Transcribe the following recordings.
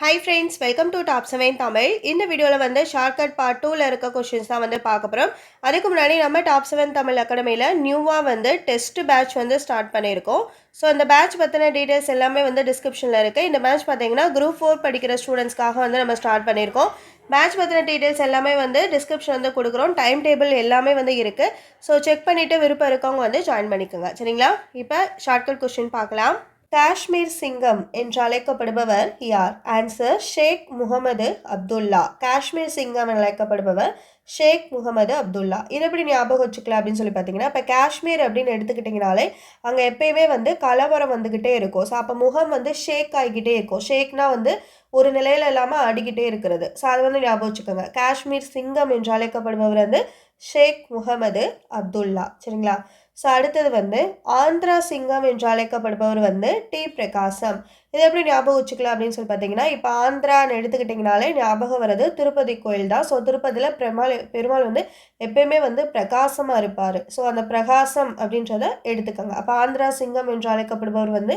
Hi friends welcome to top seven Tamil இந்த வீடியோவில் வந்து ஷார்ட்கட் பார்ட் டூவில் இருக்க கொஷின்ஸ் தான் வந்து பார்க்க போகிறோம் அதுக்கு முன்னாடி நம்ம டாப் செவன் தமிழ் அகாடமியில் நியூவாக வந்து டெஸ்ட் பேட்ச் வந்து ஸ்டார்ட் பண்ணியிருக்கோம். ஸோ அந்த பேட்ச் பற்றின டீட்டெயில்ஸ் எல்லாமே வந்து டிஸ்கிரிப்ஷனில் இருக்குது இந்த பேட்ச் பார்த்தீங்கன்னா குரூப் ஃபோர் படிக்கிற ஸ்டூடெண்ட்ஸ்க்காக வந்து நம்ம ஸ்டார்ட் பண்ணியிருக்கோம். பேட்ச் பற்றின டீட்டெயில்ஸ் எல்லாமே வந்து டிஸ்கிரிப்ஷன் வந்து கொடுக்குறோம். டைம் டேபிள் எல்லாமே வந்து இருக்குது ஸோ செக் பண்ணிவிட்டு விருப்பம் இருக்கவங்க வந்து ஜாயின் பண்ணிக்கோங்க. சரிங்களா? இப்போ ஷார்ட்கட் கொஷின் பார்க்கலாம். காஷ்மீர் சிங்கம் என்று அழைக்கப்படுபவர் யார்? ஆன்சர் ஷேக் முகமது அப்துல்லா. காஷ்மீர் சிங்கம் என அழைக்கப்படுபவர் ஷேக் முகமது அப்துல்லா. இது எப்படி ஞாபகம் வச்சுக்கலாம் அப்படின்னு சொல்லி பார்த்தீங்கன்னா இப்போ காஷ்மீர் அப்படின்னு எடுத்துக்கிட்டிங்கனாலே அங்கே எப்பயுமே வந்து கலவரம் வந்துக்கிட்டே இருக்கும். ஸோ அப்போ முகம் வந்து ஷேக் ஆகிக்கிட்டே இருக்கும். ஷேக்னா வந்து ஒரு நிலையில் இல்லாமல் ஆடிக்கிட்டே இருக்கிறது. ஸோ அதை வந்து ஞாபகம் வச்சுக்கோங்க. காஷ்மீர் சிங்கம் என்று அழைக்கப்படுபவர் வந்து ஷேக் முகமது அப்துல்லா. சரிங்களா? ஸோ அடுத்தது வந்து ஆந்திரா சிங்கம் என்று அழைக்கப்படுபவர் வந்து டி. பிரகாசம். இது எப்படி ஞாபகம் வச்சுக்கலாம் அப்படின்னு சொல்லி பார்த்தீங்கன்னா இப்போ ஆந்திரான்னு எடுத்துக்கிட்டிங்கனாலே ஞாபகம் வர்றது திருப்பதி கோயில் தான். ஸோ திருப்பதியில் பெருமாள் பெருமாள் வந்து எப்பயுமே வந்து பிரகாசமாக இருப்பார். ஸோ அந்த பிரகாசம் அப்படின்றத எடுத்துக்கோங்க. அப்போ ஆந்திரா சிங்கம் என்று அழைக்கப்படுபவர் வந்து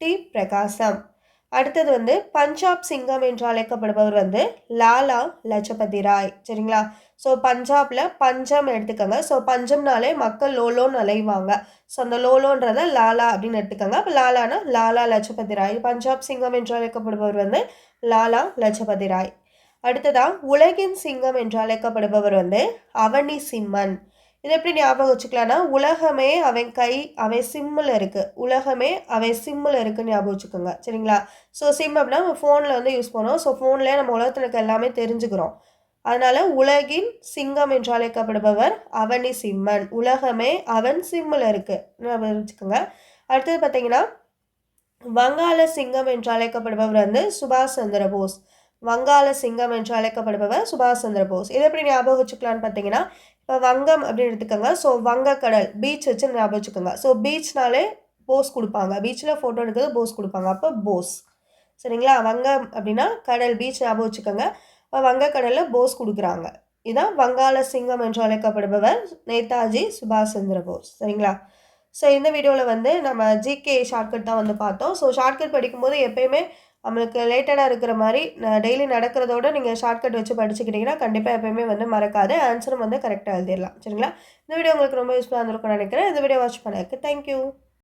டி. பிரகாசம். அடுத்தது வந்து பஞ்சாப் சிங்கம் என்று அழைக்கப்படுபவர் வந்து லாலா லஜபதி ராய். சரிங்களா? ஸோ பஞ்சாபில் பஞ்சம் எடுத்துக்கோங்க. ஸோ பஞ்சம்னாலே மக்கள் லோலோன்னு அலைவாங்க. ஸோ அந்த லோலோன்றத லாலா அப்படின்னு எடுத்துக்கோங்க. அப்போ லாலானா லாலா லஜபதி ராய். பஞ்சாப் சிங்கம் என்று அழைக்கப்படுபவர் வந்து லாலா லஜபதி ராய். அடுத்ததாக உலகின் சிங்கம் என்று அழைக்கப்படுபவர் வந்து அவனி சிம்மன். இது எப்படி ஞாபகம் வச்சுக்கலாம்னா உலகமே அவன் கை அவன் சிம்மில் இருக்குது உலகமே அவன் சிம்மில் இருக்குன்னு ஞாபகம் வச்சுக்கோங்க. சரிங்களா? ஸோ சிம் அப்படின்னா நம்ம ஃபோனில் வந்து யூஸ் பண்ணோம் ஸோ ஃபோன்லேயே நம்ம உலகத்தில் இருக்க எல்லாமே தெரிஞ்சுக்கிறோம். அதனால் உலகின் சிங்கம் என்று அழைக்கப்படுபவர் அவனி சிம்மன் உலகமே அவன் சிம்மில் இருக்குது வச்சுக்கோங்க. அடுத்தது பார்த்தீங்கன்னா வங்காள சிங்கம் என்று அழைக்கப்படுபவர் வந்து சுபாஷ் சந்திர போஸ். வங்காள சிங்கம் என்று அழைக்கப்படுபவர் சுபாஷ் சந்திர போஸ். இதை எப்படி ஞாபகம் வச்சுக்கலான்னு பார்த்தீங்கன்னா இப்போ வங்கம் அப்படின்னு எடுத்துக்கோங்க. ஸோ வங்கக்கடல் பீச் வச்சு ஞாபகம் வச்சுக்கோங்க. ஸோ பீச்னாலே போஸ் கொடுப்பாங்க. பீச்சில் ஃபோட்டோ எடுக்கிறது போஸ் கொடுப்பாங்க. அப்போ போஸ். சரிங்களா? வங்கம் அப்படின்னா கடல் பீச் ஞாபகம் வச்சுக்கோங்க. வங்கக்கடலில் போஸ் கொடுக்குறாங்க. இதுதான் வங்காள சிங்கம் என்று அழைக்கப்படுபவர் நேதாஜி சுபாஷ் சந்திர போஸ். சரிங்களா? ஸோ இந்த வீடியோவில் வந்து நம்ம ஜிகே ஷார்ட்கட் தான் வந்து பார்த்தோம். ஸோ ஷார்ட்கட் படிக்கும்போது எப்பயுமே நம்மளுக்கு ரிலேட்டடாக இருக்கிற மாதிரி டெய்லி நடக்கிறதோட நீங்கள் ஷார்ட்கட் வச்சு படிச்சுக்கிட்டிங்கன்னா கண்டிப்பாக எப்பயுமே வந்து மறக்காது. ஆன்சரும் வந்து கரெக்டாக எழுதிடலாம். சரிங்களா? இந்த வீடியோ உங்களுக்கு ரொம்ப யூஸ்ஃபுல்லாக இருந்திருக்கும்னு நினைக்கிறேன். இந்த வீடியோ வாட்ச் பண்ணதுக்கு தேங்க்யூ